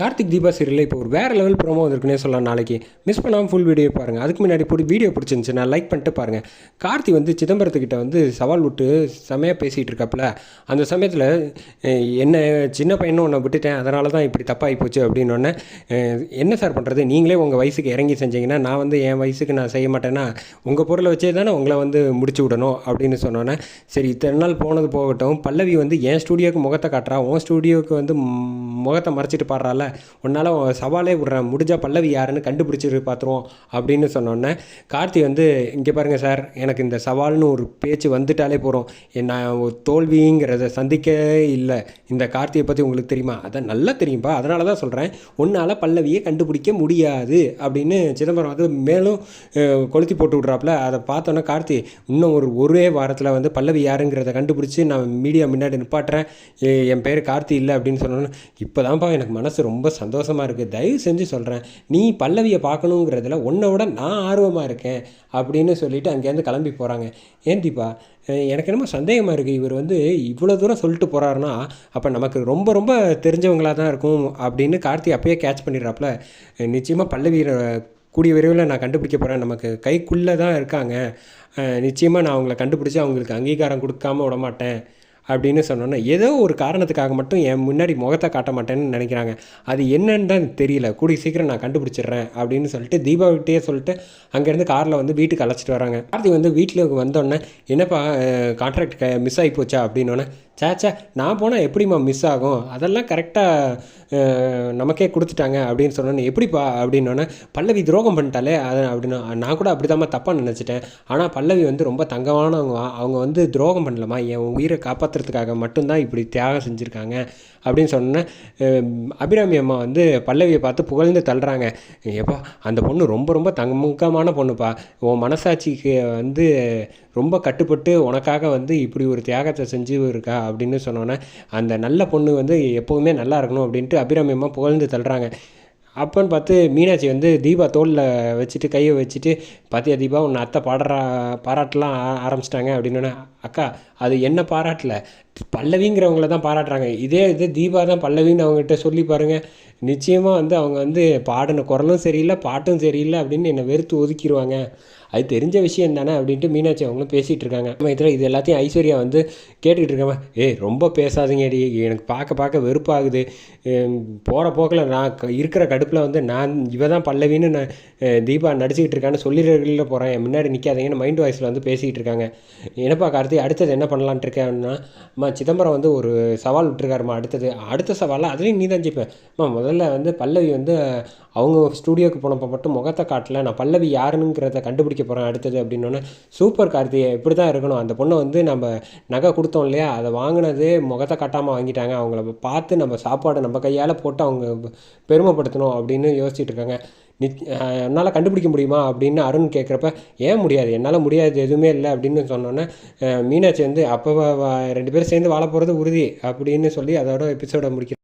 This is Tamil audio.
கார்த்திக் தீபா சீரியலில் இப்போ ஒரு வேறு லெவல் ப்ரோமோ வந்திருக்குன்னே சொல்லலாம். நாளைக்கு மிஸ் பண்ணாமல் ஃபுல் வீடியோ பாருங்கள் அதுக்கு முன்னாடி போய் வீடியோ பிடிச்சிருந்துச்சு நான் லைக் பண்ணிட்டு பாருங்கள் கார்த்தி வந்து சிதம்பரத்துக்கிட்ட வந்து சவால் விட்டு செமையாக பேசிகிட்டு இருக்காப்புல அந்த சமயத்தில் என்ன சின்ன பையனும் உன்னை விட்டுட்டேன். அதனால தான் இப்படி தப்பாகி போச்சு. அப்படின்னோடனே என்ன சார் பண்ணுறது நீங்களே உங்கள் வயசுக்கு இறங்கி செஞ்சீங்கன்னா நான் வந்து என் வயசுக்கு நான் செய்ய மாட்டேன்னா உங்கள் பொருளை வச்சே தானே உங்களை வந்து முடிச்சு விடணும். அப்படின்னு சொன்னோன்னே சரி இத்தனை நாள் போனது போகட்டும். பல்லவி வந்து என் ஸ்டூடியோக்கு முகத்தை காட்டுறா. உன் ஸ்டூடியோக்கு வந்து முகத்தை மறைச்சிட்டு பாடுறால உன்னால் சவாலே விட்றேன் முடிஞ்சால் பல்லவி யாருன்னு கண்டுபிடிச்சிட்டு பார்த்துருவோம் அப்படின்னு சொன்னோன்னே கார்த்தி வந்து இங்கே பாருங்கள் சார் எனக்கு இந்த சவால்னு ஒரு பேச்சு வந்துட்டாலே போகிறோம் நான் ஒரு தோல்விங்கிறத சந்திக்க இல்லை. இந்த கார்த்தியை பற்றி உங்களுக்கு தெரியுமா? அதை நல்லா தெரியும்பா அதனால தான் சொல்கிறேன் உன்னால் பல்லவியை கண்டுபிடிக்க முடியாது அப்படின்னு சிதம்பரம் வந்து மேலும் கொளுத்தி போட்டு விட்றாப்புல. அதை பார்த்தோன்னே கார்த்தி இன்னும் ஒரு ஒரே வாரத்தில் வந்து பல்லவி யாருங்கிறத கண்டுபிடிச்சி நான் மீடியா முன்னாடி நிப்பாட்டுறேன். என் பேர் கார்த்தி இல்லை அப்படின்னு சொன்னோன்னே இப்போ தான்ப்பா எனக்கு மனசு ரொம்ப சந்தோஷமாக இருக்குது தயவு செஞ்சு சொல்கிறேன் நீ பல்லவியை பார்க்கணுங்கிறதுல உன்னை விட நான் ஆர்வமாக இருக்கேன் அப்படின்னு சொல்லிவிட்டு அங்கேருந்து கிளம்பி போகிறாங்க ஏந்திப்பா எனக்கு என்னமோ சந்தேகமாக இருக்குது இவர் வந்து இவ்வளோ தூரம் சொல்லிட்டு போகிறாருன்னா அப்போ நமக்கு ரொம்ப ரொம்ப தெரிஞ்சவங்களாக தான் இருக்கும் அப்படின்னு கார்த்தி அப்பயே கேட்ச் பண்ணிடுறாப்புல. நிச்சயமாக பல்லவி கூடிய விரைவில் நான் கண்டுபிடிக்க போகிறேன் நமக்கு கைக்குள்ளே தான் இருக்காங்க நிச்சயமாக நான் அவங்கள கண்டுபிடிச்சி அவங்களுக்கு அங்கீகாரம் கொடுக்காம விடமாட்டேன். அப்படின்னு சொன்னோன்னே ஏதோ ஒரு காரணத்துக்காக மட்டும் என் முன்னாடி முகத்தை காட்ட மாட்டேன்னு நினைக்கிறாங்க. அது என்னன்னு தான் தெரியல. கூடிய சீக்கிரம் நான் கண்டுபிடிச்சிடுறேன் அப்படின்னு சொல்லிட்டு தீபாவளிட்டே சொல்லிட்டு அங்கேருந்து காரில் வந்து வீட்டுக்கு அழைச்சிட்டு வராங்க. கார்த்தி வந்து வீட்டில் வந்தோடனே என்னப்பா கான்ட்ராக்ட் மிஸ் ஆகி போச்சா? அப்படின்னோடனே சேச்சா நான் போனால் எப்படிம்மா மிஸ் ஆகும்? அதெல்லாம் கரெக்டாக நமக்கே கொடுத்துட்டாங்க. அப்படின்னு சொன்னோன்னே எப்படிப்பா? அப்படின்னோடனே பல்லவி துரோகம் பண்ணிட்டாலே அதை அப்படின்னு நான் கூட அப்படி தான் தப்பாக நினச்சிட்டேன். ஆனால் பல்லவி வந்து ரொம்ப தங்கமானவங்க. அவங்க வந்து துரோகம் பண்ணலம்மா. என் உயிரை காப்பாற்ற காப்பாற்றுறதுக்காக மட்டும்தான் இப்படி தியாகம் செஞ்சுருக்காங்க அப்படின்னு சொன்னேன் அபிராமி அம்மா வந்து பல்லவியை பார்த்து புகழ்ந்து தள்ளுறாங்க. ஏப்பா அந்த பொண்ணு ரொம்ப ரொம்ப தங்கமுக்கமான பொண்ணுப்பா. உன் மனசாட்சிக்கு வந்து ரொம்ப கட்டுப்பட்டு உனக்காக வந்து இப்படி ஒரு தியாகத்தை செஞ்சு இருக்கா அப்படின்னு சொன்னோன்னே அந்த நல்ல பொண்ணு வந்து எப்போவுமே நல்லா இருக்கணும் அப்படின்ட்டு அபிராமி அம்மா புகழ்ந்து தள்ளுறாங்க. அப்போன்னு பார்த்து மீனாட்சி வந்து தீபா தோளில் வச்சுட்டு கையை வச்சுட்டு பார்த்தியா தீபா உன்னை அத்தை பாடுறா பாராட்டலாம் ஆ- ஆரம்பிச்சிட்டாங்க. அப்படின்னோடனே அக்கா அது என்ன பாராட்டல? பல்லவிங்கிறவங்கள தான் பாராட்டுறாங்க. இதே இது தீபா தான் பல்லவின்னு அவங்ககிட்ட சொல்லி பாருங்கள் நிச்சயமாக வந்து அவங்க வந்து பாடின குரலும் சரியில்லை பாட்டும் சரியில்லை அப்படின்னு என்னை வெறுத்து ஒதுக்கிடுவாங்க அது தெரிஞ்ச விஷயம் தானே அப்படின்ட்டு மீனாட்சி அவங்களும் பேசிகிட்டு இருக்காங்க. நம்ம இதில் இது எல்லாத்தையும் ஐஸ்வர்யா வந்து கேட்டுக்கிட்டு இருக்காம ஏய் ரொம்ப பேசாதீங்கடி. எனக்கு பார்க்க பார்க்க வெறுப்பாகுது. போகிற போக்கில் நான் க- இருக்கிற கடுப்பில் வந்து நான் இவ தான் பல்லவின்னு நான் தீபா நடிச்சுக்கிட்டு இருக்கான்னு சொல்லிடுறதுல போகிறேன் என் முன்னாடி நிற்காதீங்கன்னு மைண்ட் வாய்ஸில் வந்து பேசிக்கிட்டு இருக்காங்க. என்னப்பா கார்த்தி அடுத்தது என்ன பண்ணலான்ட்டு இருக்கேன்னா சிதம்பரம் வந்து ஒரு சவால் விட்டுருக்காருமா அடுத்தது அடுத்த சவாலில் அதுலேயும் நீ தான் ஜெயிப்பேன் முதல்ல வந்து பல்லவி வந்து அவங்க ஸ்டூடியோக்கு போனப்போ மட்டும் முகத்தை காட்டல. நான் பல்லவி யாருங்கிறத கண்டுபிடிக்க போகிறேன் அடுத்தது அப்படின்னோடனே சூப்பர் கார்த்தி இப்படி தான் இருக்கணும். அந்த பொண்ணை வந்து நம்ம நகை கொடுத்தோம் இல்லையா? அதை வாங்கினது முகத்தை காட்டாமல் வாங்கிட்டாங்க. அவங்கள பார்த்து நம்ம சாப்பாடு நம்ம கையால் போட்டு அவங்க பெருமைப்படுத்தணும் அப்படின்னு யோசிச்சுட்டு இருக்காங்க. நிச் என்னால் கண்டுபிடிக்க முடியுமா? அப்படின்னு அருண் கேட்குறப்ப ஏன் முடியாது? என்னால் முடியாது எதுவுமே இல்லை அப்படின்னு சொன்னோன்னே மீனாட்சி வந்து அப்போ ரெண்டு பேரும் சேர்ந்து வாழ போகிறது உறுதி அப்படின்னு சொல்லி அதோட எபிசோட முடிக்கிறேன்